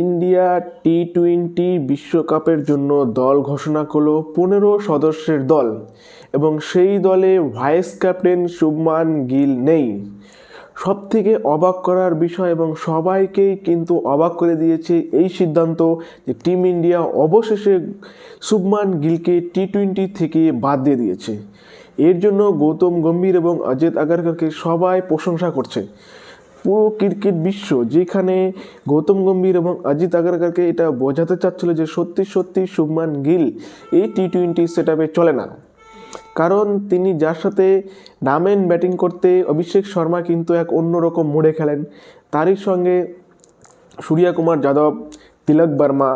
India T twenty বিশ্বকাপের জন্য দল ঘোষণা করল পনেরো সদস্যের দল, এবং সেই দলে ভাইস ক্যাপ্টেন শুভমান গিল নেই। সব থেকে অবাক করার বিষয় এবং সবাইকেই কিন্তু অবাক করে দিয়েছে এই সিদ্ধান্ত যে টিম ইন্ডিয়া অবশেষে শুভমান গিলকে টি টোয়েন্টি থেকে বাদ দিয়ে দিয়েছে। এর জন্য গৌতম গম্ভীর এবং অজিত আগারকরকে সবাই প্রশংসা করছে। পুরো ক্রিকেট বিশ্ব যেখানে গৌতম গম্ভীর এবং অজিত আগারকারকে এটা বোঝাতে চাচ্ছিল যে সত্যি সত্যি শুভমান গিল এই টি টোয়েন্টি সেট চলে না। কারণ তিনি যার সাথে নামেন ব্যাটিং করতে অভিষেক শর্মা কিন্তু এক অন্যরকম মোড়ে খেলেন। তারই সঙ্গে সূর্যা কুমার যাদব তিলক বর্মা,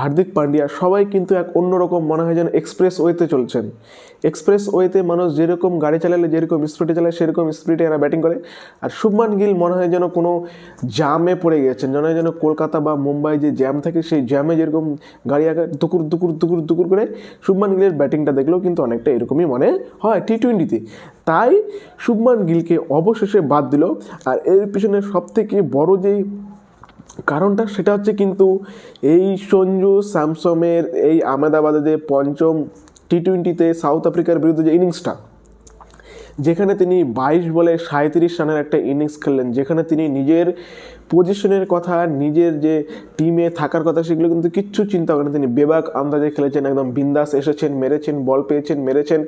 হার্দিক পান্ডিয়া, সবাই কিন্তু এক অন্যরকম মনে হয় যেন এক্সপ্রেস ওয়েতে চলছেন। এক্সপ্রেস ওয়েতে মানুষ যেরকম গাড়ি চালালে, যেরকম স্পিডে চালায়, সেরকম স্পিডে এরা ব্যাটিং করে। আর শুভমান গিল মনে হয় যেন কোনো জ্যামে পড়ে গেছেন হয় যেন কলকাতা বা মুম্বাই যে জ্যাম থাকে, সেই জ্যামে যেরকম গাড়ি আগে দুকুর দুকুর দুকুর দুকুর করে শুভমান গিলের ব্যাটিংটা দেখলেও কিন্তু অনেকটা এরকমই মনে হয় টি টোয়েন্টিতে তাই শুভমান গিলকে অবশেষে বাদ দিল। আর এর পিছনে সবথেকে বড় যেই কারণটা সেটা হচ্ছে কিন্তু এই সঞ্জু স্যামসমের এই আহমেদাবাদে যে পঞ্চম টি টোয়েন্টিতে সাউথ আফ্রিকার বিরুদ্ধে যে ইনিংসটা, যেখানে তিনি বাইশ বলে সাঁত্রিশ রানের একটা ইনিংস খেললেন, যেখানে তিনি নিজের পজিশনের কথা, নিজের যে টিমে থাকার কথা, সেগুলো কিন্তু কিচ্ছু চিন্তা করেন তিনি। বেবাক আন্দাজে খেলেছেন, একদম বিন্দাস এসেছেন, মেরেছেন বল পেয়েছেন, মেরেছেন,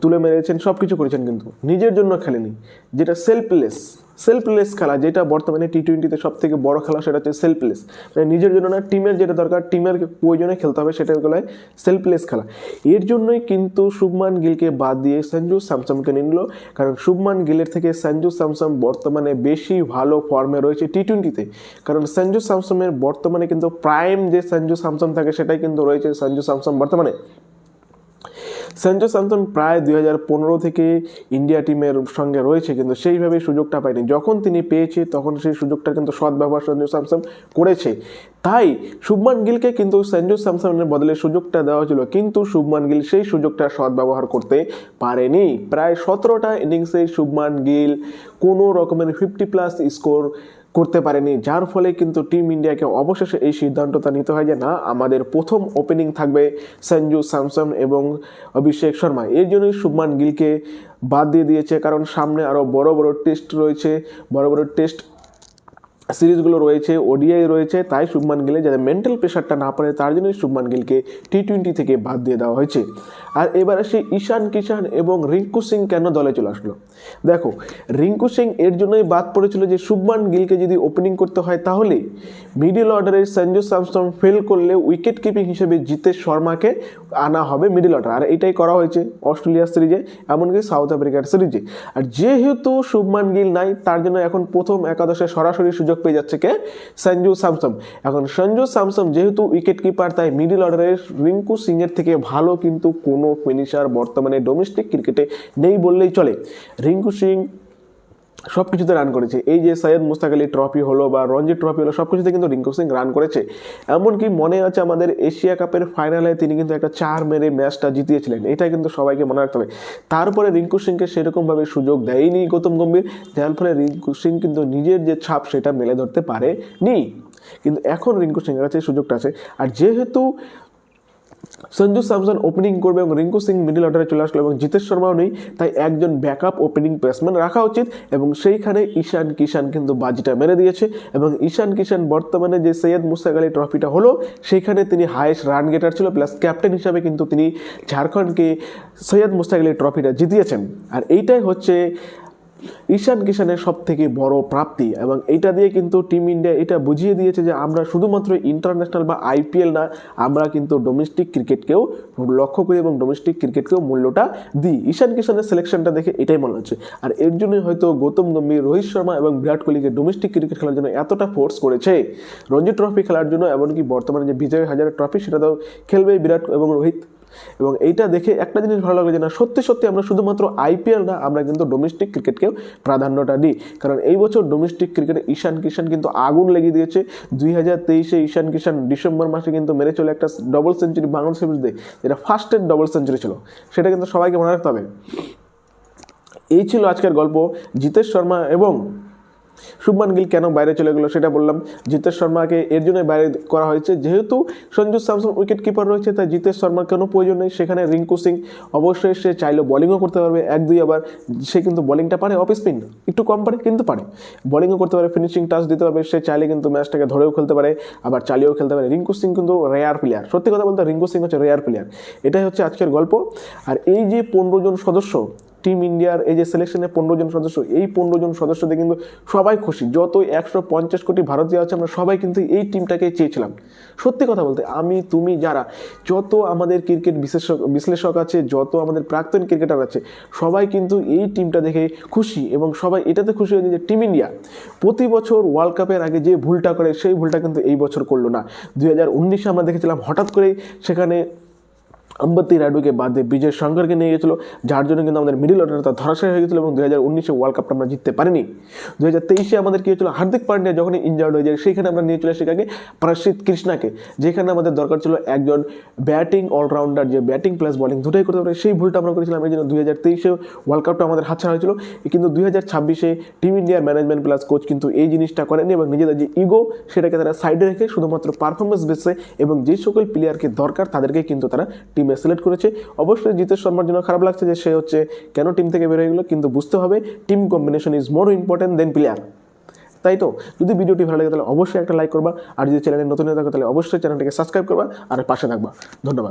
তুলে মেরেছেন সব কিছু করেছেন কিন্তু। নিজের জন্য খেলেনি। যেটা সেলফলেস সেলফলেস খেলা, যেটা বর্তমানে টি টোয়েন্টিতে সব থেকে বড় খেলা, সেটা হচ্ছে সেলফলেস মানে নিজের জন্য না টিমের যেটা দরকার টিমের প্রয়োজনে খেলতে হবে সেটা গলায় সেলফলেস খেলা। এর জন্যই কিন্তু শুভমান গিলকে বাদ দিয়ে সঞ্জু স্যামসামকে নিল। কারণ শুভমান গিলের থেকে সঞ্জু স্যামসাম বর্তমানে বেশি ভালো ফর্মে রয়েছে টি টোয়েন্টিতে কারণ সঞ্জু স্যামসামের বর্তমানে কিন্তু প্রাইম যে সঞ্জু স্যামসাম থাকে সেটাই কিন্তু রয়েছে সঞ্জু স্যামসাম বর্তমানে। সঞ্জু স্যামসন প্রায় দুই হাজার পনেরো থেকে ইন্ডিয়া টিমের সঙ্গে রয়েছে কিন্তু সেইভাবে সুযোগটা পায়নি। যখন তিনি পেয়েছে তখন সেই সুযোগটা কিন্তু সদ্ব্যবহার সঞ্জু স্যামসন করেছে। তাই শুভমান গিলকে কিন্তু সঞ্জু স্যামসনের বদলে সুযোগটা দেওয়া হয়েছিল। কিন্তু শুভমান গিল সেই সুযোগটা সদ্ব্যবহার করতে পারেনি। প্রায় সতেরোটা ইনিংসে শুভমান গিল কোনো রকমের ফিফটি প্লাস স্কোর করতে পারেনি, যার ফলে কিন্তু টিম ইন্ডিয়াকে অবশেষে এই সিদ্ধান্তটা নিতে হয় যে না, আমাদের প্রথম ওপেনিং থাকবে সঞ্জু স্যামসন এবং অভিষেক শর্মা। এর জন্যই শুভমান গিলকে বাদ দিয়ে দিয়েছে, কারণ সামনে আরও বড় বড় টেস্ট রয়েছে, বড় বড় টেস্ট সিরিজগুলো রয়েছে, ওডিআই রয়েছে, তাই শুভমান গিলে যাতে মেন্টাল প্রেশারটা না পড়ে, তার জন্যই শুভমান গিলকে টি টোয়েন্টি থেকে বাদ দিয়ে দেওয়া হয়েছে। আর এবারে সেই ঈশান কিষান এবং রিঙ্কু সিং কেন দলে চলে আসলো? দেখো, রিঙ্কু সিং এর জন্যই বাদ পড়েছিল যে শুভমান গিলকে যদি ওপেনিং করতে হয় তাহলে মিডিল অর্ডারে সঞ্জু স্যামসন ফেল করলে উইকেট কিপিং হিসেবে জিতেশ শর্মাকে আনা হবে মিডিল অর্ডার আর এটাই করা হয়েছে অস্ট্রেলিয়ার সিরিজে, এমনকি সাউথ আফ্রিকার সিরিজে। আর যেহেতু শুভমান গিল নাই, তার জন্য এখন প্রথম একাদশে সরাসরি সুযোগ পেয়ে যাচ্ছে কে? সঞ্জু স্যামসম এখন সঞ্জু স্যামসম যেহেতু উইকেট কিপার তাই মিডিল অর্ডারের রিঙ্কু সিংয়ের থেকে ভালো কিন্তু কোনো ফিনিশার বর্তমানে ডোমেস্টিক ক্রিকেটে নেই বললেই চলে। রিঙ্কু সিং সব কিছুতে রান করেছে। এই যে সৈয়দ মুস্তাক আলী ট্রফি হলো বা রঞ্জি ট্রফি হলো সব কিছুতে কিন্তু রিঙ্কু সিং রান করেছে। এমনকি মনে আছে আমাদের এশিয়া কাপের ফাইনালে তিনি কিন্তু একটা চার মেরে ম্যাচটা জিতিয়েছিলেন। এটা কিন্তু সবাইকে মনে রাখতে হবে। তারপরে রিঙ্কু সিংকে সেরকমভাবে সুযোগ দেয়নি গৌতম গম্ভীর। যার ফলে রিঙ্কু সিং কিন্তু নিজের যে ছাপ, সেটা মেলে ধরতে পারেনি। কিন্তু এখন রিঙ্কু সিংয়ের কাছে সুযোগটা আছে। আর যেহেতু সঞ্জু স্যামসন ওপেনিং করবে এবং রিঙ্কু সিং মিডিল অর্ডারে চলে আসলো এবং জিতেশ শর্মাও নেই, তাই একজন ব্যাকআপ ওপেনিং ব্যাটসম্যান রাখা উচিত এবং সেইখানে ঈশান কিষান কিন্তু বাজিটা মেরে দিয়েছে এবং ঈশান কিষান বর্তমানে যে সৈয়দ মুস্তাক আলী ট্রফিটা হলো, সেইখানে তিনি হায়েস্ট রান গেটার ছিল প্লাস ক্যাপ্টেন হিসাবে কিন্তু তিনি ঝাড়খণ্ডকে সৈয়দ মুস্তাক আলী ট্রফিটা জিতিয়েছেন। আর এইটাই হচ্ছে ঈশান কিষানের সব থেকে বড় প্রাপ্তি এবং এটা দিয়ে কিন্তু টিম ইন্ডিয়া এটা বুঝিয়ে দিয়েছে যে আমরা শুধুমাত্র ইন্টারন্যাশনাল বা আইপিএল না, আমরা কিন্তু ডোমেস্টিক ক্রিকেটকেও লক্ষ্য করি এবং ডোমেস্টিক ক্রিকেটকেও মূল্যটা দিই। ঈশান কিষানের সিলেকশনটা দেখে এটাই মনে হচ্ছে। আর এর জন্যই হয়তো গৌতম গম্ভীর, রোহিত শর্মা এবং বিরাট কোহলিকে ডোমেস্টিক ক্রিকেট খেলার জন্য এতটা ফোর্স করেছে। রঞ্জি ট্রফি খেলার জন্য, এমনকি বর্তমানে যে বিজয় হাজারের ট্রফি সেটা তো খেলবে বিরাট এবং রোহিত। এবং এইটা দেখে একটা জিনিস ভালো লাগল যে না, সত্যি সত্যি আমরা শুধুমাত্র আইপিএল না, আমরা কিন্তু ডোমেস্টিক ক্রিকেটকেও প্রাধান্যটা দিই। কারণ এই বছর ডোমেস্টিক ক্রিকেটে ঈশান কিষান কিন্তু আগুন লেগে দিয়েছে। দুই হাজার তেইশে ঈশান কিষান ডিসেম্বর মাসে কিন্তু মেরে চলে একটা ডবল সেঞ্চুরি বাংলাদেশের বিরুদ্ধে যেটা ফার্স্টের ডবল সেঞ্চুরি ছিল। সেটা কিন্তু সবাইকে মনে রাখতে হবে। এই ছিল আজকের গল্প। জিতেশ শর্মা এবং শুভমান গিল কেন বাইরে চলে গেলো সেটা বললাম। জিতেশ শর্মাকে এর জন্য বাইরে করা হয়েছে। যেহেতু সঞ্জু স্যামসন উইকেট কিপার রয়েছে, তাই জিতেশ শর্মার কোনো প্রয়োজন নেই। সেখানে রিঙ্কু সিং অবশ্যই সে চাইলে বলিংও করতে পারবে। এক, দুই আবার সে কিন্তু বলিংটা পারে। অফ স্পিন একটু কম পারে, কিন্তু পারে। বলিংও করতে পারে ফিনিশিং টাচ দিতে পারবে। সে চাইলে কিন্তু ম্যাচটাকে ধরেও খেলতে পারে, আবার চালিয়েও খেলতে পারে। রিঙ্কু সিং কিন্তু রেয়ার প্লেয়ার সত্যি কথা বলতে রিঙ্কু সিং হচ্ছে রেয়ার প্লেয়ার এটাই হচ্ছে আজকের গল্প। আর এই যে পনেরো জন সদস্য টিম ইন্ডিয়ার এই যে সিলেকশনের পনেরো জন সদস্য, এই পনেরো জন সদস্যদের কিন্তু সবাই খুশি। যত একশো পঞ্চাশ কোটি ভারতীয় আছে, আমরা সবাই কিন্তু এই টিমটাকে চেয়েছিলাম। সত্যি কথা বলতে, আমি, তুমি যারা, যত আমাদের ক্রিকেট বিশেষক বিশ্লেষক আছে, যত আমাদের প্রাক্তন ক্রিকেটার আছে, সবাই কিন্তু এই টিমটা দেখে খুশি এবং সবাই এটাতে খুশি হয়েছে যে টিম ইন্ডিয়া প্রতি বছর ওয়ার্ল্ড কাপের আগে যে ভুলটা করে, সেই ভুলটা কিন্তু এই বছর করল না। দুই আমরা দেখেছিলাম হঠাৎ করেই সেখানে আম্বাতি রায়ডুকে বাদ দিয়ে বিজয় শঙ্করকে নিয়ে গেছিল যার জন্য কিন্তু আমাদের মিডিল অর্ডারটা ধরাশায়ী হয়ে গেছিল এবং দু হাজার উনিশে ওয়ার্ল্ড কাপটা আমরা জিততে পারিনি। দু হাজার তেইশে আমাদের কী হয়েছিল, হার্দিক পান্ডিয়া যখন ইনজার্ড হয়ে যায়, সেইখানে আমরা নিয়ে চলে সেখানে প্রসিদ্ধ কৃষ্ণাকে যেখানে আমাদের দরকার ছিল একজন ব্যাটিং অলরাউন্ডার যে ব্যাটিং প্লাস বলিং দুটোই করতে পারে। সেই ভুলটা আমরা করেছিলাম, এই জন্য দুই হাজার তেইশে ওয়ার্ল্ড কাপটা আমাদের হাতছাড়া হয়েছিল। কিন্তু দুই হাজার ছাব্বিশে টিম ইন্ডিয়ার ম্যানেজমেন্ট প্লাস কোচ কিন্তু এই জিনিসটা করেনি এবং নিজেদের যে ইগো সেটাকে তারা সাইডে রেখে শুধুমাত্র পারফরমেন্স বেসে এবং যে সকল প্লেয়ারকে দরকার তাদেরকে কিন্তু তারা টিমে সিলেক্ট করেছে। অবশ্যই জিতেশ শর্মার জন্য খারাপ লাগছে যে সে হচ্ছে কেন টিম থেকে বের হয়ে গেলো, কিন্তু বুঝতে হবে team combination is more important than player তাই তো? যদি ভিডিওটি ভালো লাগে তাহলে অবশ্যই একটা লাইক করবা, আর যদি চ্যানেলে নতুন হয়ে থাকে তাহলে অবশ্যই চ্যানেলটিকে সাবস্ক্রাইব করবা, আর পাশে থাকবা। ধন্যবাদ।